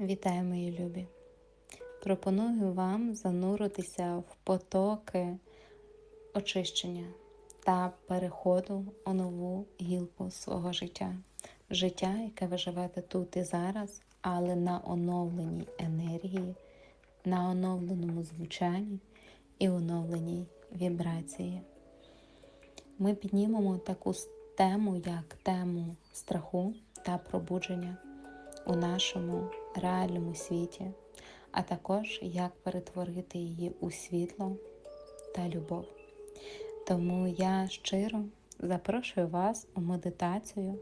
Вітаю, мої любі! Пропоную вам зануритися в потоки очищення та переходу у нову гілку свого життя. Життя, яке ви живете тут і зараз, але на оновленій енергії, на оновленому звучанні і оновленій вібрації. Ми піднімемо таку тему, як тему страху та пробудження у нашому реальному світі, а також як перетворити її у світло та любов. Тому я щиро запрошую вас у медитацію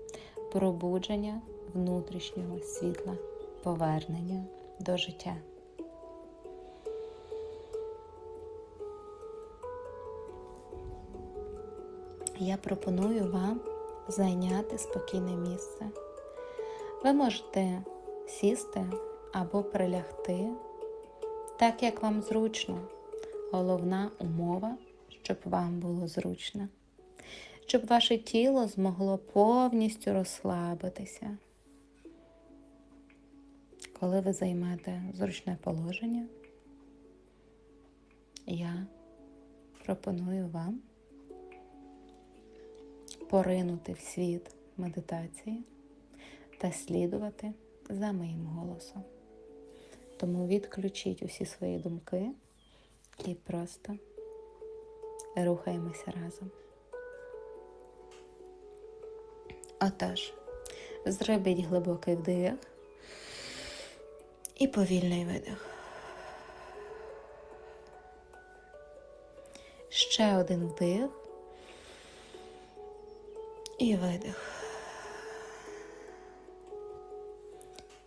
пробудження внутрішнього світла, повернення до життя. Я пропоную вам зайняти спокійне місце. Ви можете сісти або прилягти, так як вам зручно. Головна умова, щоб вам було зручно, щоб ваше тіло змогло повністю розслабитися. Коли ви займете зручне положення, я пропоную вам поринути в світ медитації та слідувати за моїм голосом. Тому відключіть усі свої думки і просто рухаємося разом. Отож, зробіть глибокий вдих і повільний видих. Ще один вдих і видих.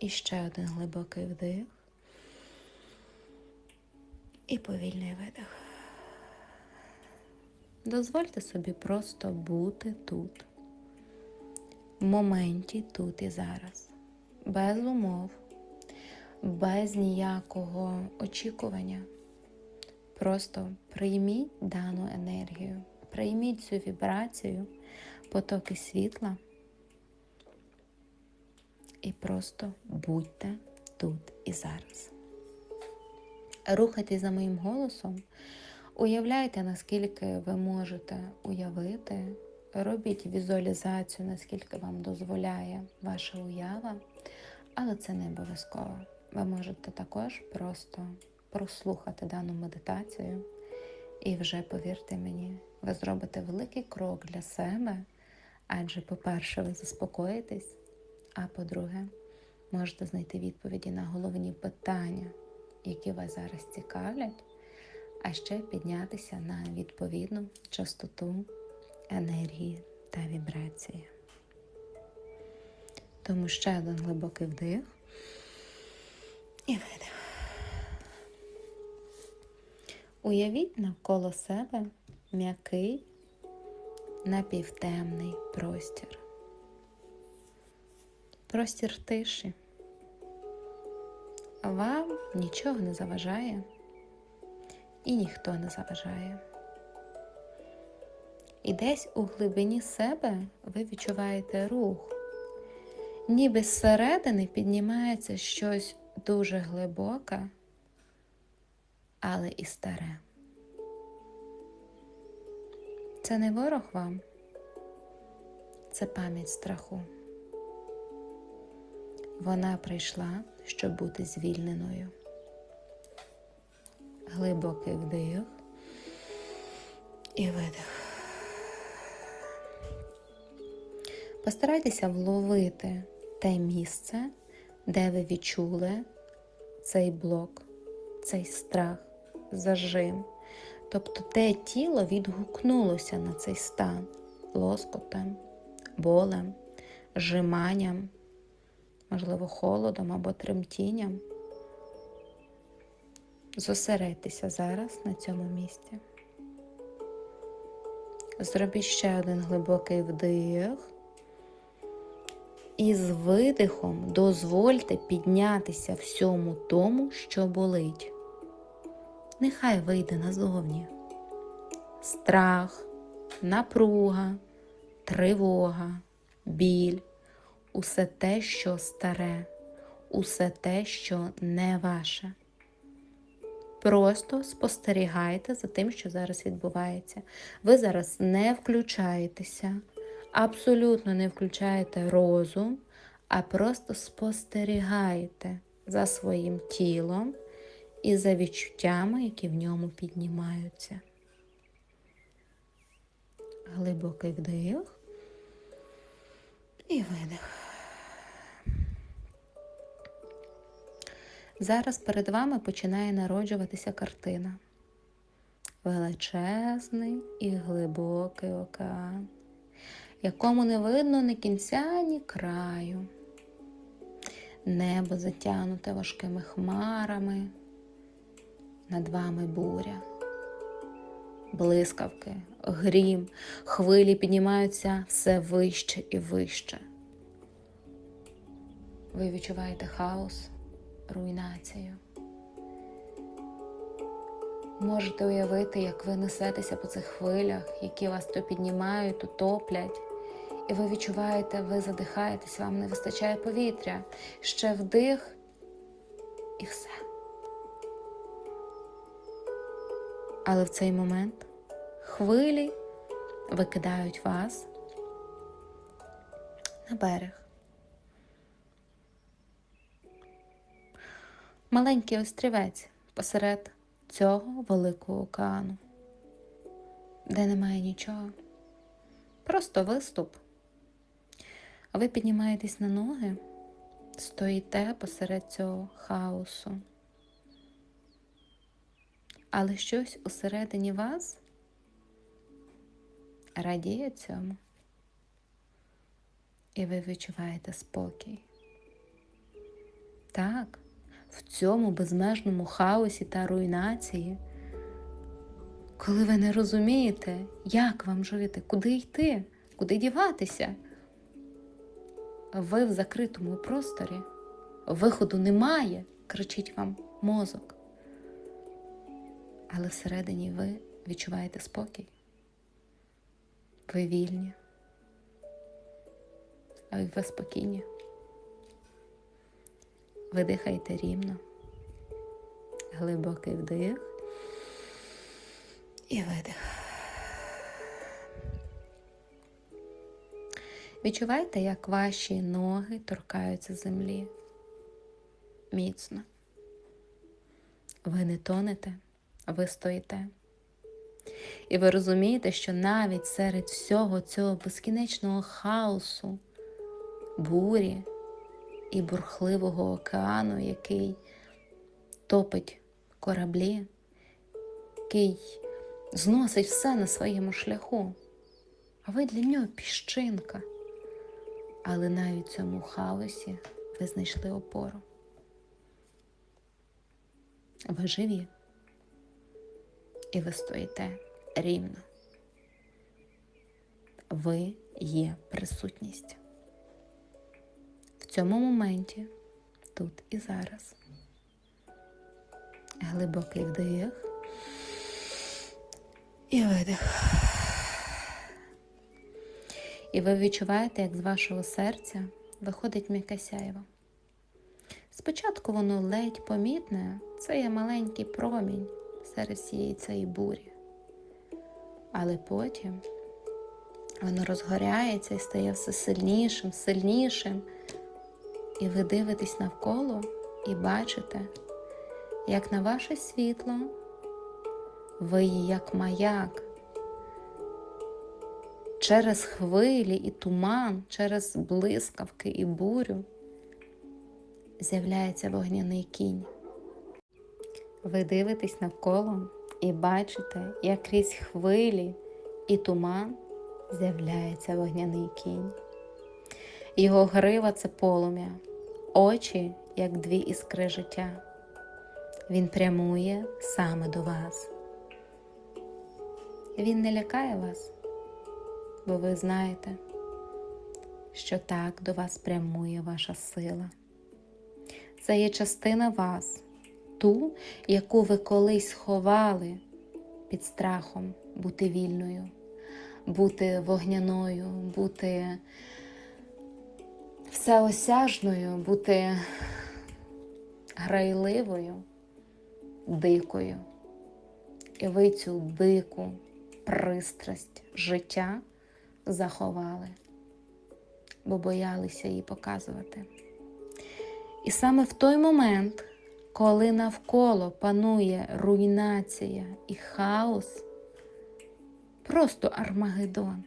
І ще один глибокий вдих. І повільний видих. Дозвольте собі просто бути тут, в моменті тут і зараз, без умов, без ніякого очікування. Просто прийміть дану енергію, прийміть цю вібрацію, потоки світла і просто будьте тут і зараз. Рухайтесь за моїм голосом, уявляйте, наскільки ви можете уявити, робіть візуалізацію, наскільки вам дозволяє ваша уява, але це не обов'язково. Ви можете також просто прослухати дану медитацію, і вже, повірте мені, ви зробите великий крок для себе, адже, по-перше, ви заспокоїтесь. А по-друге, можете знайти відповіді на головні питання, які вас зараз цікавлять, а ще піднятися на відповідну частоту енергії та вібрації. Тому ще один глибокий вдих і видих. Уявіть навколо себе м'який напівтемний простір простір тиші. Вам нічого не заважає і ніхто не заважає. І десь у глибині себе ви відчуваєте рух, ніби зсередини піднімається щось дуже глибоке, але і старе. Це не ворог вам, це пам'ять страху. Вона прийшла, щоб бути звільненою. Глибокий вдих і видих. Постарайтеся вловити те місце, де ви відчули цей блок, цей страх, зажим. Тобто те тіло відгукнулося на цей стан лоскотом, болем, жиманням можливо, холодом або тремтінням. Зосередьтеся зараз на цьому місці. Зробіть ще один глибокий вдих. І з видихом дозвольте піднятися всьому тому, що болить. Нехай вийде назовні. Страх, напруга, тривога, біль усе те, що старе, усе те, що не ваше. Просто спостерігайте за тим, що зараз відбувається. Ви зараз не включаєтеся, абсолютно не включаєте розум, а просто спостерігаєте за своїм тілом і за відчуттями, які в ньому піднімаються. Глибокий вдих і видих. Зараз перед вами починає народжуватися картина. Величезний і глибокий океан, якому не видно ні кінця, ні краю. Небо затягнуте важкими хмарами, над вами буря, блискавки, грім, хвилі піднімаються все вище і вище. Ви відчуваєте хаос, руйнацію. Можете уявити, як ви несетеся по цих хвилях, які вас то піднімають, то топлять. І ви відчуваєте, ви задихаєтесь, вам не вистачає повітря, ще вдих і все. Але в цей момент хвилі викидають вас на берег. Маленький острівець посеред цього великого океану, де немає нічого, просто виступ. Ви піднімаєтесь на ноги, стоїте посеред цього хаосу. Але щось усередині вас радіє цьому, і ви відчуваєте спокій. Так, в цьому безмежному хаосі та руйнації, коли ви не розумієте, як вам жити, куди йти, куди діватися. Ви в закритому просторі, виходу немає, кричить вам мозок. Але всередині ви відчуваєте спокій. Ви вільні, а ви спокійні. Ви дихаєте рівно, глибокий вдих і видих. Відчувайте, як ваші ноги торкаються землі. Міцно. Ви не тонете, ви стоїте. І ви розумієте, що навіть серед всього цього безкінечного хаосу, бурі і бурхливого океану, який топить кораблі, який зносить все на своєму шляху, а ви для нього піщинка. Але навіть в цьому хаосі ви знайшли опору. Ви живі. І ви стоїте рівно. Ви є присутність. Цьому моменті, тут і зараз. Глибокий вдих і видих. І ви відчуваєте, як з вашого серця виходить м'яке сяйво. Спочатку воно ледь помітне, це є маленький промінь серед всієї цієї бурі. Але потім воно розгоряється і стає все сильнішим, сильнішим. І ви дивитесь навколо і бачите, як на ваше світло ви як маяк. Через хвилі і туман, через блискавки і бурю з'являється вогняний кінь. Ви дивитесь навколо і бачите, як крізь хвилі і туман з'являється вогняний кінь. Його грива це полум'я, очі, як дві іскри життя. Він прямує саме до вас. Він не лякає вас, бо ви знаєте, що так до вас прямує ваша сила. Це є частина вас, ту, яку ви колись ховали під страхом бути вільною, бути вогняною, бути всеосяжною, бути грайливою, дикою. І ви цю дику пристрасть життя заховали, бо боялися її показувати. І саме в той момент, коли навколо панує руйнація і хаос, просто Армагеддон,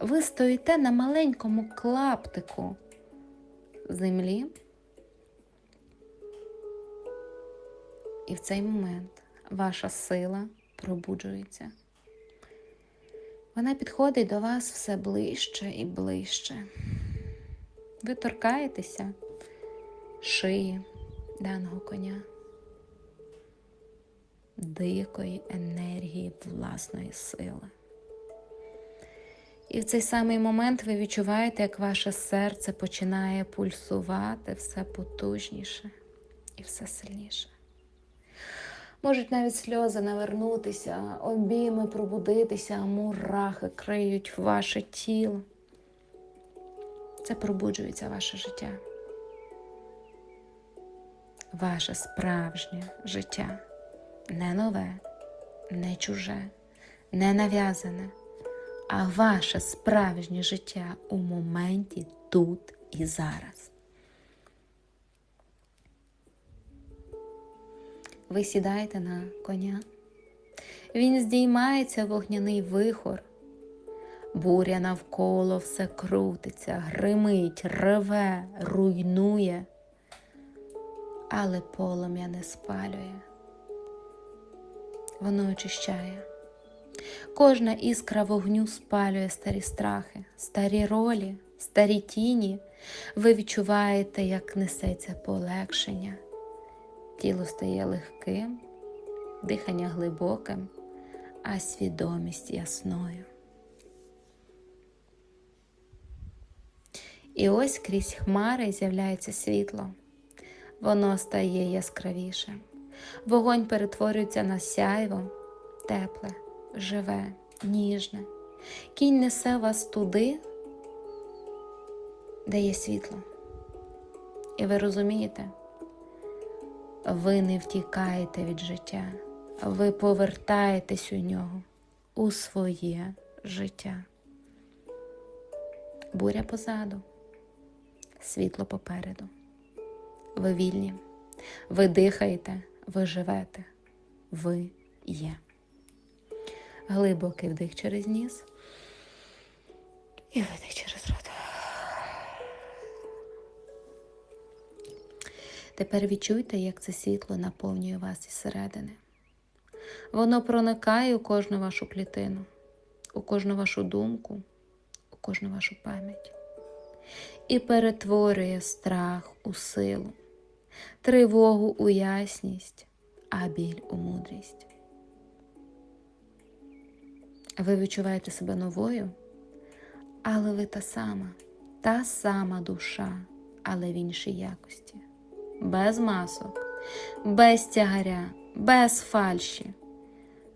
ви стоїте на маленькому клаптику землі, і в цей момент ваша сила пробуджується. Вона підходить до вас все ближче і ближче. Ви торкаєтеся шиї даного коня, дикої енергії власної сили. І в цей самий момент ви відчуваєте, як ваше серце починає пульсувати все потужніше і все сильніше. Можуть навіть сльози навернутися, обійми пробудитися, мурахи криють ваше тіло. Це пробуджується ваше життя. Ваше справжнє життя. Не нове, не чуже, не нав'язане, а ваше справжнє життя у моменті тут і зараз. Ви сідаєте на коня. Він здіймається вогняний вихор. Буря навколо все крутиться, гримить, реве, руйнує, але полум'я не спалює. Воно очищає. Кожна іскра вогню спалює старі страхи, старі ролі, старі тіні. Ви відчуваєте, як несеться полегшення. Тіло стає легким, дихання глибоким, а свідомість ясною. І ось крізь хмари з'являється світло. Воно стає яскравішим. Вогонь перетворюється на сяйво, тепле, живе, ніжне. Кінь несе вас туди, де є світло. І ви розумієте, ви не втікаєте від життя, ви повертаєтесь у нього, у своє життя. Буря позаду, світло попереду. Ви вільні, ви дихаєте, ви живете, ви є. Глибокий вдих через ніс і видих через рот. Тепер відчуйте, як це світло наповнює вас із середини. Воно проникає у кожну вашу клітину, у кожну вашу думку, у кожну вашу пам'ять і перетворює страх у силу, тривогу у ясність, а біль у мудрість. Ви відчуваєте себе новою, але ви та сама, та сама душа, але в іншій якості без масок, без тягаря, без фальші.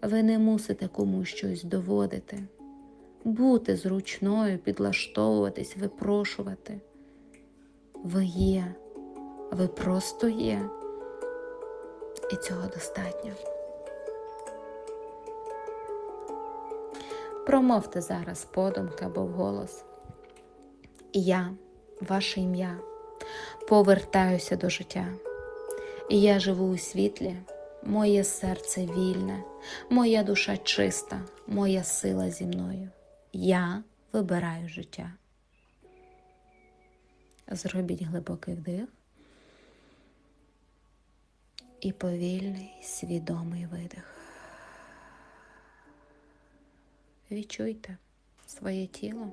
Ви не мусите комусь щось доводити, бути зручною, підлаштовуватись, випрошувати. Ви є, ви просто є, і цього достатньо. Промовте зараз подумки або вголос. Я, ваше ім'я повертаюся до життя. І я живу у світлі, моє серце вільне, моя душа чиста, моя сила зі мною. Я вибираю життя. Зробіть глибокий вдих і повільний, свідомий видих. Відчуйте своє тіло,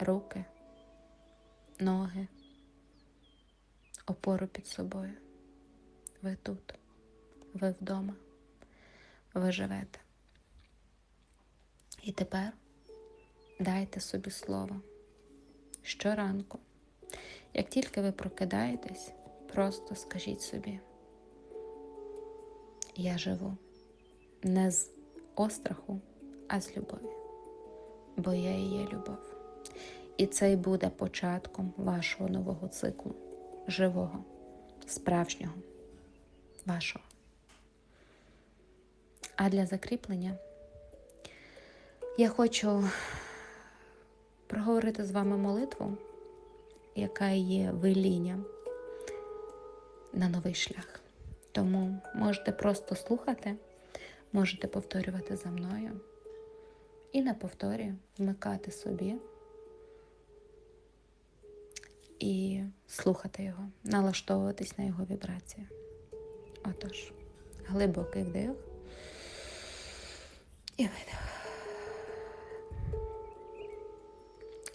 руки ноги, опору під собою. Ви тут, ви вдома, ви живете. І тепер дайте собі слово щоранку. Як тільки ви прокидаєтесь, просто скажіть собі, я живу не з остраху, а з любові, бо я і є любов. І це й буде початком вашого нового циклу живого, справжнього, вашого. А для закріплення я хочу проговорити з вами молитву, яка є велінням на новий шлях. Тому можете просто слухати, можете повторювати за мною і на повторі вмикати собі і слухати його, налаштовуватись на його вібрації. Отож, глибокий вдих і видих.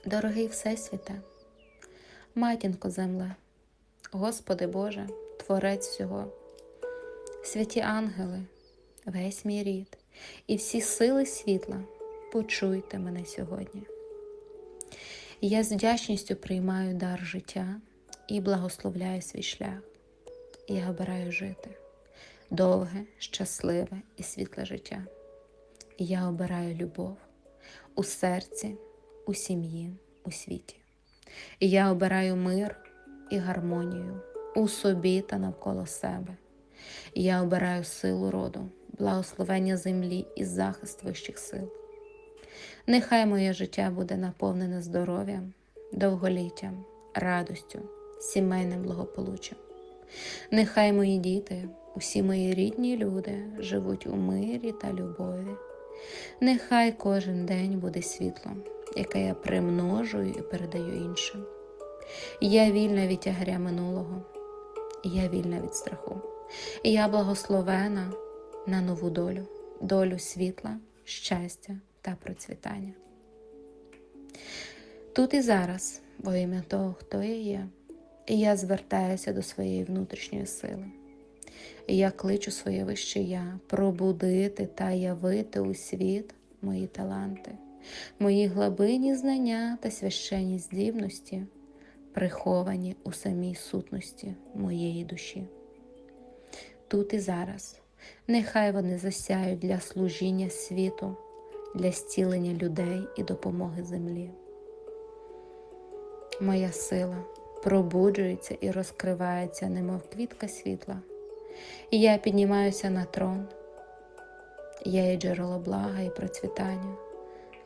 Дорогий Всесвіте, матінко земле, Господи Боже, Творець всього, святі ангели, весь мій рід і всі сили світла, почуйте мене сьогодні. Я з вдячністю приймаю дар життя і благословляю свій шлях. Я обираю жити довге, щасливе і світле життя. Я обираю любов у серці, у сім'ї, у світі. Я обираю мир і гармонію у собі та навколо себе. Я обираю силу роду, благословення землі і захист вищих сил. Нехай моє життя буде наповнене здоров'ям, довголіттям, радостю, сімейним благополуччям. Нехай мої діти, усі мої рідні люди живуть у мирі та любові. Нехай кожен день буде світлом, яке я примножую і передаю іншим. Я вільна від тягаря минулого, я вільна від страху. Я благословена на нову долю, долю світла, щастя та процвітання. Тут і зараз, во ім'я того, хто я є, і я звертаюся до своєї внутрішньої сили. Я кличу своє вище я пробудити та явити у світ мої таланти, мої глибинні знання та священні здібності, приховані у самій сутності моєї душі. Тут і зараз, нехай вони засяють для служіння світу, для зцілення людей і допомоги землі. Моя сила пробуджується і розкривається, немов квітка світла, і я піднімаюся на трон. Я є джерело блага і процвітання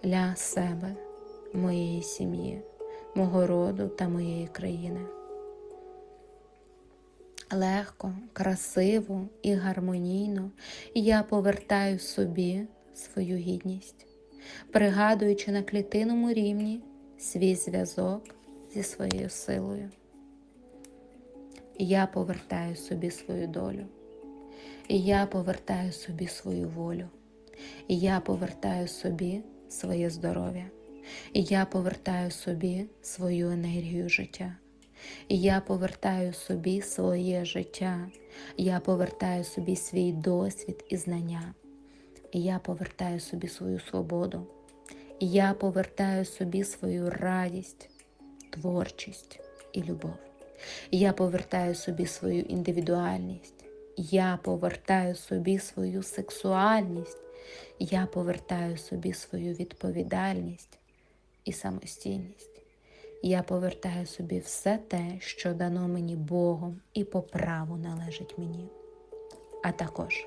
для себе, моєї сім'ї, мого роду та моєї країни. Легко, красиво і гармонійно я повертаю собі свою гідність, пригадуючи на клітинному рівні свій зв'язок зі своєю силою. Я повертаю собі свою долю, я повертаю собі свою волю, я повертаю собі своє здоров'я, я повертаю собі свою енергію життя. Я повертаю собі своє життя, я повертаю собі свій досвід і знання, я повертаю собі свою свободу, я повертаю собі свою радість, творчість і любов. Я повертаю собі свою індивідуальність, я повертаю собі свою сексуальність, я повертаю собі свою відповідальність і самостійність. Я повертаю собі все те, що дано мені Богом і по праву належить мені. А також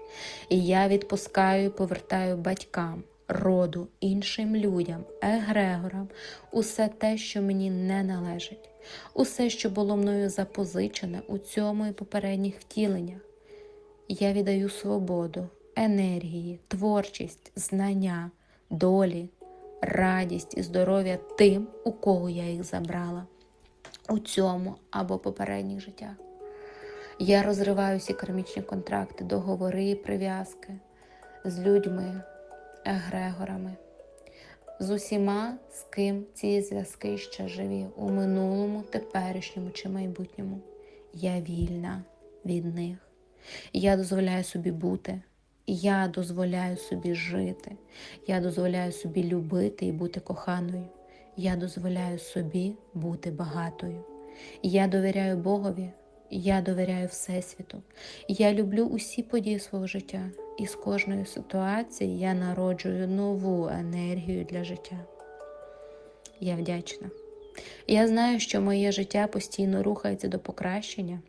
і я відпускаю і повертаю батькам, роду, іншим людям, егрегорам, усе те, що мені не належить, усе, що було мною запозичене у цьому і попередніх втіленнях. Я віддаю свободу, енергії, творчість, знання, долі, радість і здоров'я тим, у кого я їх забрала у цьому або попередніх життях. Я розриваю всі кармічні контракти, договори прив'язки з людьми, егрегорами, з усіма, з ким ці зв'язки ще живі у минулому, теперішньому чи майбутньому. Я вільна від них. Я дозволяю собі бути. Я дозволяю собі жити, я дозволяю собі любити і бути коханою. Я дозволяю собі бути багатою. Я довіряю Богові, я довіряю Всесвіту. Я люблю усі події свого життя, і з кожної ситуації я народжую нову енергію для життя. Я вдячна, Я знаю, що моє життя постійно рухається до покращення.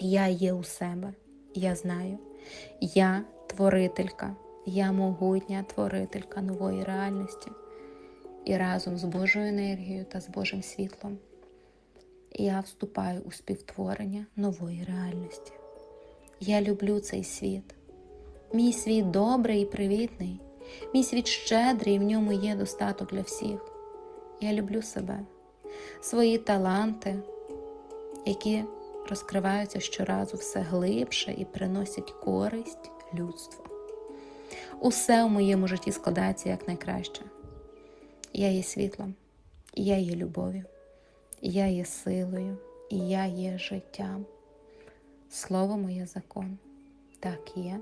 Я є у себе. Я знаю. Я творителька, я могутня творителька нової реальності. І разом з Божою енергією та з Божим світлом я вступаю у співтворення нової реальності. Я люблю цей світ. Мій світ добрий і привітний, мій світ щедрий, і в ньому є достаток для всіх. Я люблю себе, свої таланти, які розкриваються щоразу все глибше і приносять користь людству. Усе в моєму житті складається як найкраще. Я є світлом, я є любов'ю, я є силою, і я є життям. Слово моє закон. Так є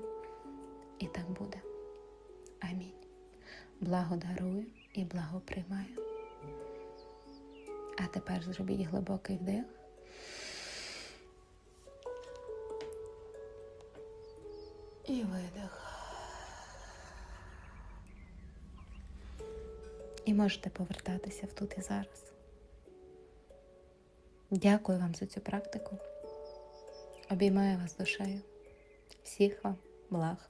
і так буде. Амінь. Благо дарую і благо приймаю. А тепер зробіть глибокий вдих. І видих. І можете повертатися в тут і зараз. Дякую вам за цю практику. Обіймаю вас душею. Всіх вам благ.